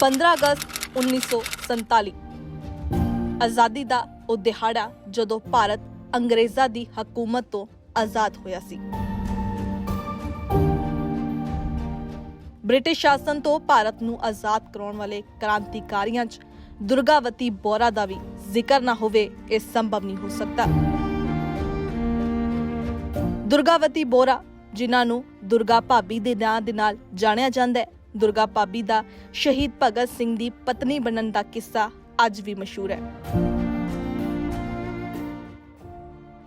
15 ਅਗਸਤ 1947 ਆਜ਼ਾਦੀ ਦਾ ਉਹ ਦਿਹਾੜਾ ਜਦੋਂ ਭਾਰਤ ਅੰਗਰੇਜ਼ਾਂ ਦੀ ਹਕੂਮਤ ਤੋਂ ਆਜ਼ਾਦ ਹੋਇਆ ਸੀ। ਬ੍ਰਿਟਿਸ਼ ਸ਼ਾਸਨ ਤੋਂ ਭਾਰਤ ਨੂੰ ਆਜ਼ਾਦ ਕਰਾਉਣ ਵਾਲੇ ਕ੍ਰਾਂਤੀਕਾਰੀਆਂ 'ਚ ਦੁਰਗਾਵਤੀ ਬੋਰਾ ਦਾ ਵੀ ਜ਼ਿਕਰ ਨਾ ਹੋਵੇ, ਇਹ ਸੰਭਵ ਨਹੀਂ ਹੋ ਸਕਦਾ। ਦੁਰਗਾਵਤੀ ਬੋਰਾ, ਜਿਨ੍ਹਾਂ ਨੂੰ ਦੁਰਗਾ ਭਾਬੀ ਦੇ ਨਾਂ ਦੇ ਨਾਲ ਜਾਣਿਆ ਜਾਂਦਾ ਹੈ ਦੁਰਗਾ ਭਾਬੀ ਦਾ ਸ਼ਹੀਦ ਭਗਤ ਸਿੰਘ ਦੀ ਪਤਨੀ ਬਣਨ ਦਾ ਕਿੱਸਾ ਅੱਜ ਵੀ ਮਸ਼ਹੂਰ ਹੈ।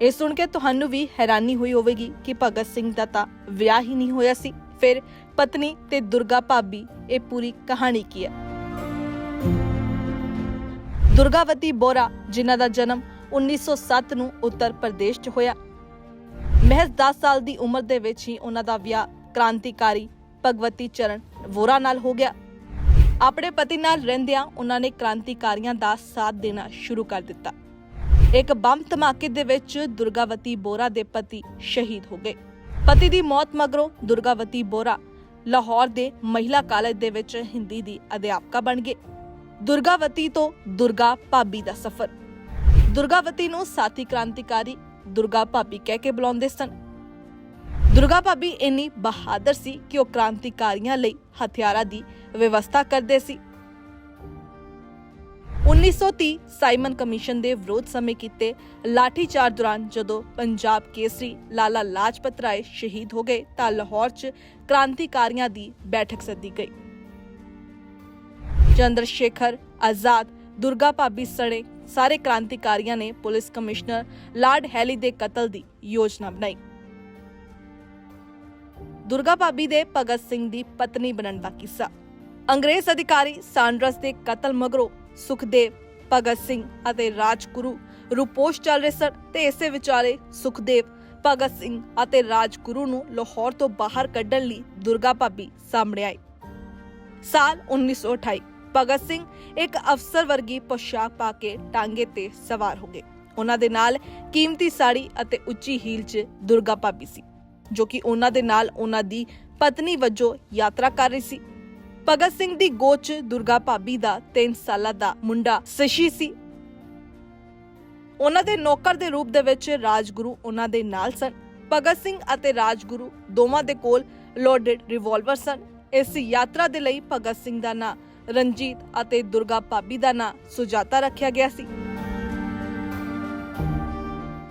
ਇਹ ਸੁਣ ਕੇ ਤੁਹਾਨੂੰ ਵੀ ਹੈਰਾਨੀ ਹੋਈ ਹੋਵੇਗੀ ਕਿ ਭਗਤ ਸਿੰਘ ਦਾ ਤਾਂ ਵਿਆਹ ਹੀ ਨਹੀਂ ਹੋਇਆ ਸੀ। ਫਿਰ ਪਤਨੀ ਤੇ ਦੁਰਗਾ ਭਾਬੀ, ਇਹ ਪੂਰੀ ਕਹਾਣੀ ਕੀ ਹੈ? ਦੁਰਗਾਵਤੀ ਬੋਰਾ, ਜਿਨ੍ਹਾਂ ਦਾ ਜਨਮ 1907 ਨੂੰ ਉੱਤਰ ਪ੍ਰਦੇਸ਼ 'ਚ ਹੋਇਆ। ਮਹਿਜ਼ 10 ਸਾਲ ਦੀ ਉਮਰ ਦੇ ਵਿੱਚ ਹੀ ਉਹਨਾਂ ਦਾ ਵਿਆਹ ਕ੍ਰਾਂਤੀਕਾਰੀ ਭਗਵਤੀ ਚਰਨ ਵੋਰਾ ਨਾਲ ਹੋ ਗਿਆ। ਆਪਣੇ ਪਤੀ ਨਾਲ ਰਹਿੰਦਿਆਂ ਉਹਨਾਂ ਨੇ ਕ੍ਰਾਂਤੀਕਾਰੀਆਂ ਦਾ ਸਾਥ ਦੇਣਾ ਸ਼ੁਰੂ ਕਰ ਦਿੱਤਾ। ਇੱਕ ਬੰਬ ਧਮਾਕੇ ਦੇ ਵਿੱਚ ਦੁਰਗਾਵਤੀ ਬੋਰਾ ਦੇ ਪਤੀ ਸ਼ਹੀਦ ਹੋ ਗਏ। ਪਤੀ ਦੀ ਮੌਤ ਮਗਰੋਂ ਦੁਰਗਾਵਤੀ ਬੋਰਾ ਲਾਹੌਰ ਦੇ ਮਹਿਲਾ ਕਾਲਜ ਦੇ ਵਿੱਚ ਹਿੰਦੀ ਦੀ ਅਧਿਆਪਕਾ ਬਣ ਗਏ। ਦੁਰਗਾਵਤੀ ਤੋਂ ਦੁਰਗਾ ਭਾਬੀ ਦਾ ਸਫ਼ਰ। ਦੁਰਗਾਵਤੀ ਨੂੰ ਸਾਥੀ ਕ੍ਰਾਂਤੀਕਾਰੀ ਦੁਰਗਾ ਭਾਬੀ ਕਹਿ ਕੇ ਬੁਲਾਉਂਦੇ ਸਨ। ਦੁਰਗਾ ਭਾਬੀ ਇੰਨੀ ਬਹਾਦਰ ਸੀ ਕਿ ਉਹ ਕ੍ਰਾਂਤੀਕਾਰੀਆਂ ਲਈ ਹਥਿਆਰਾਂ ਦੀ ਵਿਵਸਥਾ ਕਰਦੇ ਸੀ। 1930 ਸਾਈਮਨ ਕਮਿਸ਼ਨ ਦੇ ਵਿਰੋਧ ਸਮੇਂ ਕੀਤੇ ਲਾਠੀਚਾਰਜ ਦੌਰਾਨ ਜਦੋਂ ਪੰਜਾਬ ਕੇਸਰੀ ਲਾਲਾ ਲਾਜਪਤ ਰਾਏ ਸ਼ਹੀਦ ਹੋ ਗਏ ਤਾਂ ਲਾਹੌਰ 'ਚ ਕ੍ਰਾਂਤੀਕਾਰੀਆਂ ਦੀ ਬੈਠਕ ਸੱਦੀ ਗਈ। ਚੰਦਰ ਸ਼ੇਖਰ ਆਜ਼ਾਦ, ਦੁਰਗਾ ਭਾਬੀ ਸਣੇ ਸਾਰੇ ਕ੍ਰਾਂਤੀਕਾਰੀਆਂ ਨੇ ਪੁਲਿਸ ਕਮਿਸ਼ਨਰ ਲਾਰਡ ਹੈਲੀ ਦੇ ਕਤਲ ਦੀ ਯੋਜਨਾ ਬਣਾਈ। ਦੁਰਗਾ ਭਾਬੀ ਦੇ ਭਗਤ ਸਿੰਘ ਦੀ ਪਤਨੀ ਬਣਨ ਦਾ ਕਿੱਸਾ। ਅੰਗਰੇਜ਼ ਅਧਿਕਾਰੀ ਸਾਂਡਰਸ ਦੇ ਕਤਲ ਮਗਰੋਂ ਸੁਖਦੇਵ, ਭਗਤ ਸਿੰਘ ਅਤੇ ਰਾਜਗੁਰੂ ਰੂਪੋਸ਼ ਚੱਲ ਰਹੇ ਸਨ ਤੇ ਇਸੇ ਵਿਚਾਲੇ ਸੁਖਦੇਵ, ਭਗਤ ਸਿੰਘ ਅਤੇ ਰਾਜਗੁਰੂ ਨੂੰ ਲਾਹੌਰ ਤੋਂ ਬਾਹਰ ਕੱਢਣ ਲਈ ਦੁਰਗਾ ਭਾਬੀ ਸਾਹਮਣੇ ਆਈ ਸਾਲ 1928 ਭਗਤ ਸਿੰਘ ਇੱਕ ਅਫਸਰ ਵਰਗੀ ਪੋਸ਼ਾਕ ਪਾ ਕੇ ਟਾਂਗੇ ਤੇ ਸਵਾਰ ਹੋ ਗਏ। ਉਹਨਾਂ ਦੇ ਨਾਲ ਕੀਮਤੀ ਸਾੜੀ ਅਤੇ ਉੱਚੀ ਹੀਲ 'ਚ ਦੁਰਗਾ ਭਾਬੀ ਸੀ। ਜੋ ਕਿ ਉਹਨਾਂ ਦੇ ਨਾਲ ਉਹਨਾਂ ਦੀ ਪਤਨੀ ਵਜੋਂ ਯਾਤਰਾ ਕਰ ਰਹੀ ਸੀ। ਭਗਤ ਸਿੰਘ ਦੀ ਗੋਚ 'ਚ ਦੁਰਗਾ ਭਾਬੀ ਦਾ 3 ਸਾਲਾਂ ਦਾ ਮੁੰਡਾ ਸਸ਼ੀ ਸੀ। ਉਹਨਾਂ ਦੇ ਨੌਕਰ ਦੇ ਰੂਪ ਦੇ ਵਿੱਚ ਰਾਜਗੁਰੂ ਉਹਨਾਂ ਦੇ ਨਾਲ ਸਨ। ਭਗਤ ਸਿੰਘ ਅਤੇ ਰਾਜਗੁਰੂ ਦੋਵਾਂ ਦੇ ਕੋਲ ਲੋਡਡ ਰਿਵਾਲਵਰ ਸਨ। ਇਸ ਯਾਤਰਾ ਦੇ ਲਈ ਭਗਤ ਸਿੰਘ ਦਾ ਨਾਂ ਰਣਜੀਤ ਅਤੇ ਦੁਰਗਾ ਭਾਬੀ ਦਾ ਨਾਂ ਸੁਜਾਤਾ ਰੱਖਿਆ ਗਿਆ ਸੀ।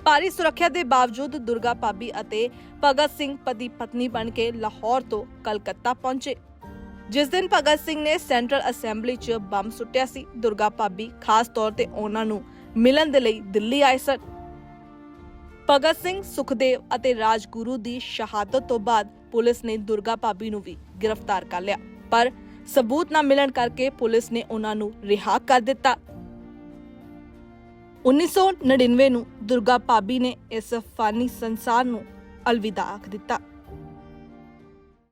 ਭਾਰੀ ਸੁਰੱਖਿਆ ਦੇ ਬਾਵਜੂਦ ਦੁਰਗਾ ਭਾਬੀ ਅਤੇ ਭਗਤ ਸਿੰਘ ਪਤੀ ਪਤਨੀ ਬਣ ਕੇ ਲਾਹੌਰ ਤੋਂ ਕਲਕੱਤਾ ਪਹੁੰਚੇ। ਜਿਸ ਦਿਨ ਭਗਤ ਸਿੰਘ ਨੇ ਸੈਂਟਰਲ ਅਸੈਂਬਲੀ 'ਚ ਬੰਬ ਸੁੱਟਿਆ ਸੀ, ਦੁਰਗਾ ਭਾਬੀ ਖਾਸ ਤੌਰ ਤੇ ਉਹਨਾਂ ਨੂੰ ਮਿਲਣ ਦੇ ਲਈ ਦਿੱਲੀ ਆਏ ਸਨ। ਭਗਤ ਸਿੰਘ ਸੁਖਦੇਵ ਅਤੇ ਰਾਜਗੁਰੂ ਦੀ ਸ਼ਹਾਦਤ ਤੋਂ ਬਾਅਦ ਪੁਲਿਸ ਨੇ ਦੁਰਗਾ ਭਾਬੀ ਨੂੰ ਵੀ ਗ੍ਰਿਫਤਾਰ ਕਰ ਲਿਆ। ਪਰ ਸਬੂਤ ਨਾ ਮਿਲਣ ਕਰਕੇ ਪੁਲਿਸ ਨੇ ਉਹਨਾਂ ਨੂੰ ਰਿਹਾ ਕਰ ਦਿੱਤਾ। 1999 ਨੂੰ ਦੁਰਗਾ ਭਾਬੀ ਨੇ ਇਸ ਫਾਨੀ ਸੰਸਾਰ ਨੂੰ ਅਲਵਿਦਾ ਆਖ ਦਿੱਤਾ।